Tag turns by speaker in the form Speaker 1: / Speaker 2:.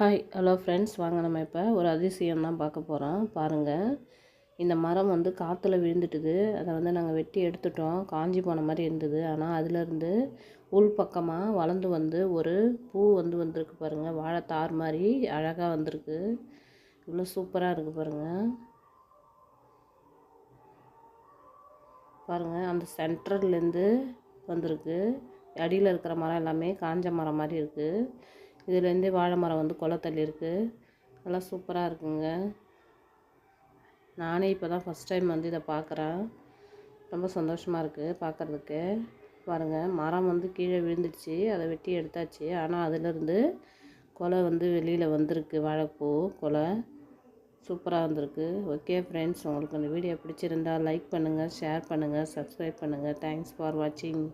Speaker 1: Hi hello friends வாங்க நம்ம இப்போ ஒரு அதிசயம் தான் பார்க்க போகிறோம் பாருங்கள் இந்த மரம் வந்து காற்றுல விழுந்துட்டுது. அதை வந்து நாங்கள் வெட்டி எடுத்துட்டோம். காஞ்சி போன மாதிரி இருந்தது. ஆனால் அதுலேருந்து உள் பக்கமாக வளர்ந்து வந்து ஒரு பூ வந்து வந்திருக்கு பாருங்கள் வாழைத்தார் மாதிரி அழகாக வந்திருக்கு. இவ்வளோ சூப்பராக இருக்குது பாருங்கள் பாருங்கள் அந்த சென்டர்லேருந்து வந்திருக்கு. அடியில் இருக்கிற மரம் எல்லாமே காஞ்ச மரம் மாதிரி இருக்குது இதுலேருந்து வாழை மரம் வந்து கொலை தள்ளி இருக்குது நல்லா சூப்பராக இருக்குங்க. நானே இப்போ தான் ஃபஸ்ட் டைம் வந்து இதை பார்க்குறேன். ரொம்ப சந்தோஷமாக இருக்குது பார்க்குறதுக்கு. பாருங்கள் மரம் வந்து கீழே விழுந்துடுச்சு அதை வெட்டி எடுத்தாச்சு. ஆனால் அதுலேருந்து கொலை வந்து வெளியில் வந்திருக்கு வாழைப்பூ கொலை. சூப்பராக வந்திருக்கு. ஓகே ஃப்ரெண்ட்ஸ் உங்களுக்கு இந்த வீடியோ பிடிச்சிருந்தா லைக் பண்ணுங்கள் ஷேர் பண்ணுங்கள் சப்ஸ்கிரைப் பண்ணுங்கள் தேங்க்ஸ் ஃபார் வாட்சிங்